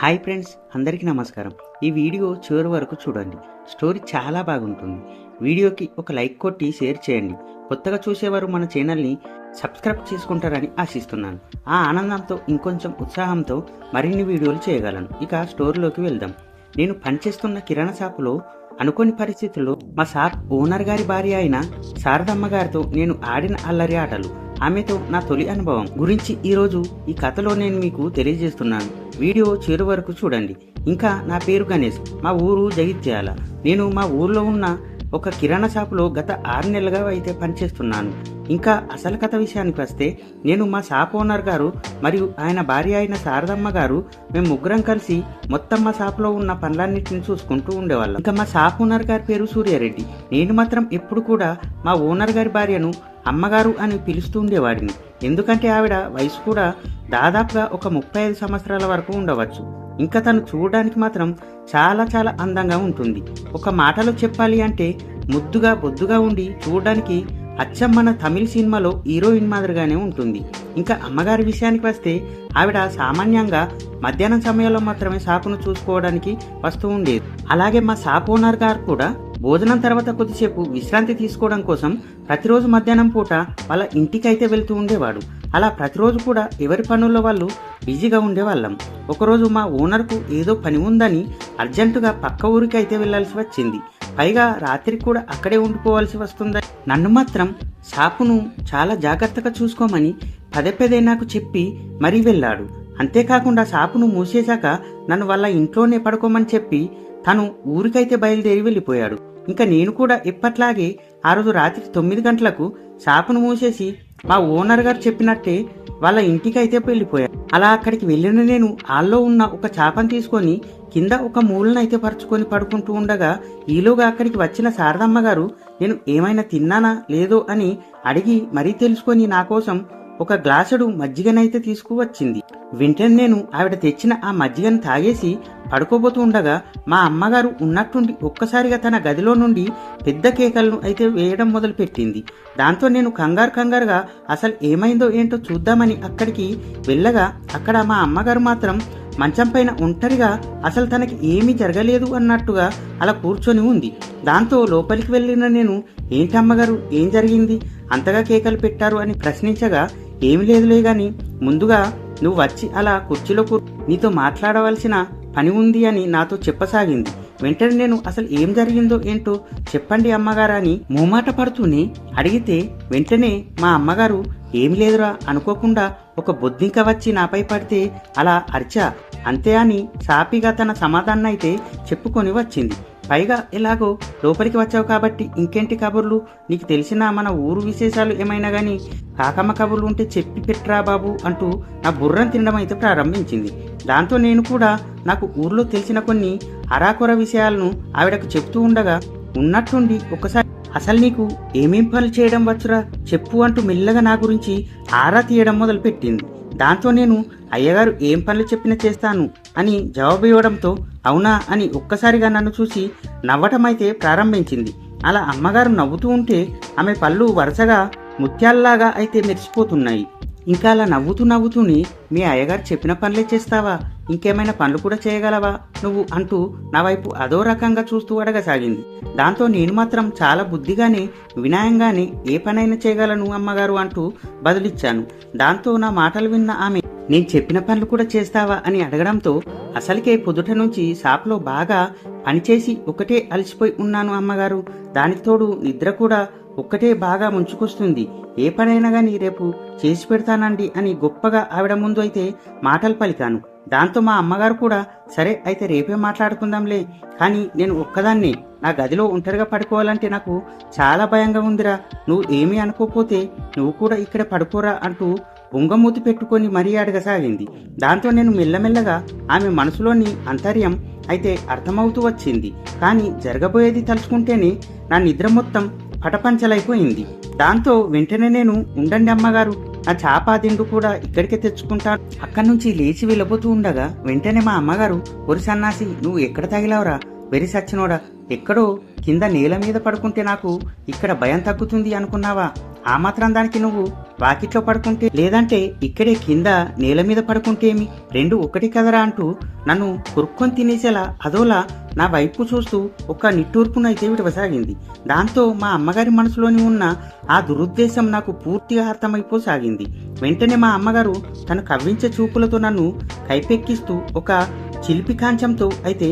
Hi friends అందరికీ నమస్కారం. ఈ వీడియో చివరి వరకు చూడండి. స్టోరీ చాలా బాగుంటుంది. వీడియోకి ఒక లైక్ కొట్టి షేర్ చేయండి. కొత్తగా చూసేవారు మన ఛానల్ని సబ్స్క్రైబ్ చేసుకుంటారని ఆశిస్తున్నాను. ఆ ఆనందంతో ఇంకొంచెం ఉత్సాహంతో మరిన్ని వీడియోలు చేయగలను. ఇక స్టోరీలోకి వెళ్దాం. నేను పనిచేస్తున్న కిరాణా షాపులో అనుకోని పరిస్థితుల్లో మా షాప్ ఓనర్ గారి భార్య అయిన శారదమ్మ గారితో నేను ఆడిన అల్లరి ఆటలు. ఆమెతో నా తొలి అనుభవం గురించి ఈరోజు ఈ కథలో నేను మీకు తెలియజేస్తున్నాను. వీడియో చివరి వరకు చూడండి. ఇంకా నా పేరు గణేష్. మా ఊరు జగిత్యాల. నేను మా ఊర్లో ఉన్న ఒక కిరాణా షాపులో గత ఆరు నెలలుగా అయితే పనిచేస్తున్నాను. ఇంకా అసలు కథ విషయానికి వస్తే నేను మా షాప్ ఓనర్ గారు మరియు ఆయన భార్య అయిన శారదమ్మ గారు మేము ముగ్గురం కలిసి మొత్తం మా షాప్లో ఉన్న పనులన్నింటిని చూసుకుంటూ ఉండేవాళ్ళం. ఇంకా మా షాప్ ఓనర్ గారి పేరు సూర్యారెడ్డి. నేను మాత్రం ఎప్పుడు కూడా మా ఓనర్ గారి భార్యను అమ్మగారు అని పిలుస్తూ ఉండేవాడిని. ఎందుకంటే ఆవిడ వయసు కూడా దాదాపుగా ఒక ముప్పై ఐదు సంవత్సరాల వరకు ఉండవచ్చు. ఇంకా తను చూడడానికి మాత్రం చాలా చాలా అందంగా ఉంటుంది. ఒక మాటలో చెప్పాలి అంటే ముద్దుగా బొద్దుగా ఉండి చూడడానికి అచ్చం మన తమిళ సినిమాలో హీరోయిన్ మాదిరిగానే ఉంటుంది. ఇంకా అమ్మగారి విషయానికి వస్తే ఆవిడ సామాన్యంగా మధ్యాహ్నం సమయంలో మాత్రమే షాపును చూసుకోవడానికి వస్తూ ఉండేది. అలాగే మా షాప్ ఓనర్ గారు కూడా భోజనం తర్వాత కొద్దిసేపు విశ్రాంతి తీసుకోవడం కోసం ప్రతిరోజు మధ్యాహ్నం పూట వాళ్ళ ఇంటికైతే వెళ్తూ ఉండేవాడు. అలా ప్రతిరోజు కూడా ఎవరి పనుల్లో వాళ్ళు బిజీగా ఉండేవాళ్ళం. ఒకరోజు మా ఓనర్కు ఏదో పని ఉందని అర్జెంటుగా పక్క ఊరికి అయితే వెళ్ళాల్సి వచ్చింది. పైగా రాత్రి కూడా అక్కడే ఉండిపోవాల్సి వస్తుందని. నన్ను మాత్రం షాపును చాలా జాగ్రత్తగా చూసుకోమని పదే పదే నాకు చెప్పి మరీ వెళ్ళాడు. అంతేకాకుండా షాపును మూసేశాక నన్ను వాళ్ళ ఇంట్లోనే పడుకోమని చెప్పి తను ఊరికైతే బయలుదేరి వెళ్ళిపోయాడు. ఇంకా నేను కూడా ఇప్పట్లాగే ఆ రోజు రాత్రి తొమ్మిది గంటలకు షాపును మూసేసి మా ఓనర్ గారు చెప్పినట్టే వాళ్ళ ఇంటికి అయితే వెళ్ళిపోయాను అలా అక్కడికి వెళ్ళిన నేను ఆల్లో ఉన్న ఒక చాపను తీసుకొని కింద ఒక మూలనైతే పరుచుకొని పడుకుంటూ ఉండగా ఈలోగా అక్కడికి వచ్చిన శారదమ్మ గారు నేను ఏమైనా తిన్నానా లేదో అని అడిగి మరీ తెలుసుకొని నా కోసం ఒక గ్లాసుడు మజ్జిగనైతే తీసుకువచ్చింది. వెంటనే నేను ఆవిడ తెచ్చిన ఆ మజ్జిగను తాగేసి పడుకోబోతూ ఉండగా మా అమ్మగారు ఉన్నట్టుండి ఒక్కసారిగా తన గదిలో నుండి పెద్ద కేకలను అయితే వేయడం మొదలుపెట్టింది. దాంతో నేను కంగారు కంగారుగా అసలు ఏమైందో ఏంటో చూద్దామని అక్కడికి వెళ్ళగా అక్కడ మా అమ్మగారు మాత్రం మంచం పైన ఒంటరిగా అసలు తనకి ఏమీ జరగలేదు అన్నట్టుగా అలా కూర్చొని ఉంది. దాంతో లోపలికి వెళ్ళిన నేను ఏంటి అమ్మగారు? ఏం జరిగింది? అంతగా కేకలు పెట్టారు? అని ప్రశ్నించగా ఏమి లేదులే గాని ముందుగా నువ్వు వచ్చి అలా కుర్చీలో కూ నీతో మాట్లాడవలసిన పని ఉంది అని నాతో చెప్పసాగింది. వెంటనే నేను అసలు ఏం జరిగిందో ఏంటో చెప్పండి అమ్మగారని అని మూమాట పడుతూనే అడిగితే వెంటనే మా అమ్మగారు ఏం లేదురా అనుకోకుండా ఒక బొద్దింక వచ్చి నాపై పడితే అలా అరిచా? అంతే అని సాపిగా తన సమాధానం అయితే చెప్పుకొని వచ్చింది. పైగా ఎలాగో లోపలికి వచ్చావు కాబట్టి ఇంకేంటి కబుర్లు? నీకు తెలిసిన మన ఊరు విశేషాలు ఏమైనా కానీ కాకమ్మ కబుర్లు ఉంటే చెప్పి పెట్టరా బాబు అంటూ నా బుర్రను తినడం అయితే ప్రారంభించింది. దాంతో నేను కూడా నాకు ఊర్లో తెలిసిన కొన్ని అరాకొర విషయాలను ఆవిడకు చెప్తూ ఉండగా ఉన్నట్టుండి ఒకసారి అసలు నీకు ఏమేం పనులు చేయడం వచ్చురా? చెప్పు అంటూ మెల్లగా నా గురించి ఆరా తీయడం మొదలుపెట్టింది. దాంతో నేను అయ్యగారు ఏం పనులు చెప్పినా చేస్తాను అని జవాబు ఇవ్వడంతో అవునా అని ఒక్కసారిగా నన్ను చూసి నవ్వటం అయితే ప్రారంభించింది. అలా అమ్మగారు నవ్వుతూ ఉంటే ఆమె పళ్ళు వరుసగా ముత్యాల్లాగా అయితే మెరిసిపోతున్నాయి. ఇంకా అలా నవ్వుతూ నవ్వుతూనే మీ అయ్యగారు చెప్పిన పనులే చేస్తావా? ఇంకేమైనా పనులు కూడా చేయగలవా? నువ్వు అంటూ నా వైపు అదో రకంగా చూస్తూ అడగసాగింది. దాంతో నేను మాత్రం చాలా బుద్ధిగానే వినయంగానే ఏ పనైనా చేయగలను అమ్మగారు అంటూ బదులిచ్చాను. దాంతో నా మాటలు విన్న ఆమె నేను చెప్పిన పనులు కూడా చేస్తావా? అని అడగడంతో అసలుకే పొద్దుట నుంచి షాప్లో బాగా పనిచేసి ఒకటే అలసిపోయి ఉన్నాను అమ్మగారు. దానికి తోడు నిద్ర కూడా ఒక్కటే బాగా ముంచుకొస్తుంది. ఏ పనైనా గానీ రేపు చేసి పెడతానండి అని గొప్పగా ఆవిడ ముందు అయితే మాటలు పలికాను. దాంతో మా అమ్మగారు కూడా సరే అయితే రేపే మాట్లాడుకుందాంలే. కానీ నేను ఒక్కదాన్ని. నా గదిలో ఒంటరిగా పడుకోవాలంటే నాకు చాలా భయంగా ఉందిరా. నువ్వు ఏమీ అనుకోకపోతే నువ్వు కూడా ఇక్కడ పడుకోరా అంటూ బొంగమూతి పెట్టుకొని మరీ అడగసాగింది. దాంతో నేను మెల్లమెల్లగా ఆమె మనసులోని అంతర్యం అయితే అర్థమవుతూ వచ్చింది. కానీ జరగబోయేది తలుచుకుంటేనే నా నిద్ర మొత్తం పటపంచలైపోయింది. దాంతో వెంటనే నేను ఉండండి అమ్మగారు. ఆ చాపా దిండు కూడా ఇక్కడికే తెచ్చుకుంటాను అక్కడి నుంచి లేచి వెళ్ళబోతూ ఉండగా వెంటనే మా అమ్మగారు ఒరి సన్నాసి నువ్వు ఎక్కడ తగిలావురా? వెరి సచ్చినోడా. ఎక్కడో కింద నేల మీద పడుకుంటే నాకు ఇక్కడ భయం తగ్గుతుంది అనుకున్నావా? ఆ మాత్రం దానికి నువ్వు వాకిట్లో పడుకుంటే లేదంటే ఇక్కడే కింద నేల మీద పడుకుంటేమి రెండు ఒకటి కదరా అంటూ నన్ను కురుక్కొని తినేసేలా అదోలా నా వైపు చూస్తూ ఒక నిట్టూర్పునైతే విడవసాగింది. దాంతో మా అమ్మగారి మనసులోని ఉన్న ఆ దురుద్దేశం నాకు పూర్తిగా అర్థమైపోసాగింది. వెంటనే మా అమ్మగారు తను కవ్వించే చూపులతో నన్ను కైపెక్కిస్తూ ఒక చిలిపి కాంచంతో అయితే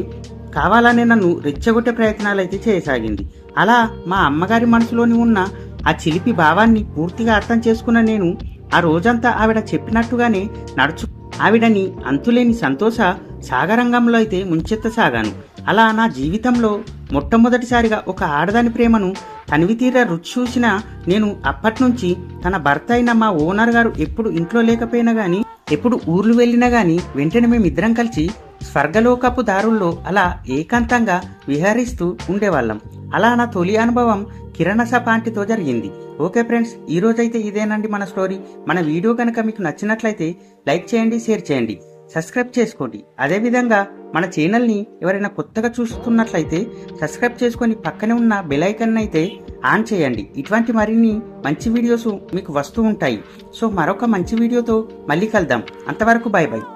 కావాలనే నన్ను రెచ్చగొట్టే ప్రయత్నాలు అయితే చేయసాగింది అలా మా అమ్మగారి మనసులోని ఉన్న ఆ చిలిపి భావాన్ని పూర్తిగా అర్థం చేసుకున్న నేను ఆ రోజంతా ఆవిడ చెప్పినట్టుగానే నడుచు ఆవిడని అంతులేని సంతోష సాగరంగంలో అయితే ముంచెత్తసాగాను. అలా నా జీవితంలో మొట్టమొదటిసారిగా ఒక ఆడదాని ప్రేమను తనివితీర రుచి చూసిన నేను అప్పట్నుంచి తన భర్త అయిన మా ఓనర్ గారు ఎప్పుడు ఇంట్లో లేకపోయినా గాని ఎప్పుడు ఊర్లు వెళ్ళినా గాని వెంటనే మేమిద్దరం కలిసి స్వర్గలోకపు దారుల్లో అలా ఏకాంతంగా విహరిస్తూ ఉండేవాళ్ళం. అలా నా తొలి అనుభవం కిరణ సపాంటితో జరిగింది. ఓకే ఫ్రెండ్స్ ఈ రోజైతే ఇదేనండి మన స్టోరీ. మన వీడియో కనుక మీకు నచ్చినట్లయితే లైక్ చేయండి షేర్ చేయండి. సబ్స్క్రైబ్ చేసుకోండి. అదేవిధంగా మన ఛానల్ని ఎవరైనా కొత్తగా చూస్తున్నట్లయితే సబ్స్క్రైబ్ చేసుకొని పక్కనే ఉన్న బెలైకన్ అయితే ఆన్ చేయండి. ఇటువంటి మరిన్ని మంచి వీడియోస్ మీకు వస్తూ ఉంటాయి. సో మరొక మంచి వీడియోతో మళ్ళీ కలుద్దాం. అంతవరకు బాయ్ బాయ్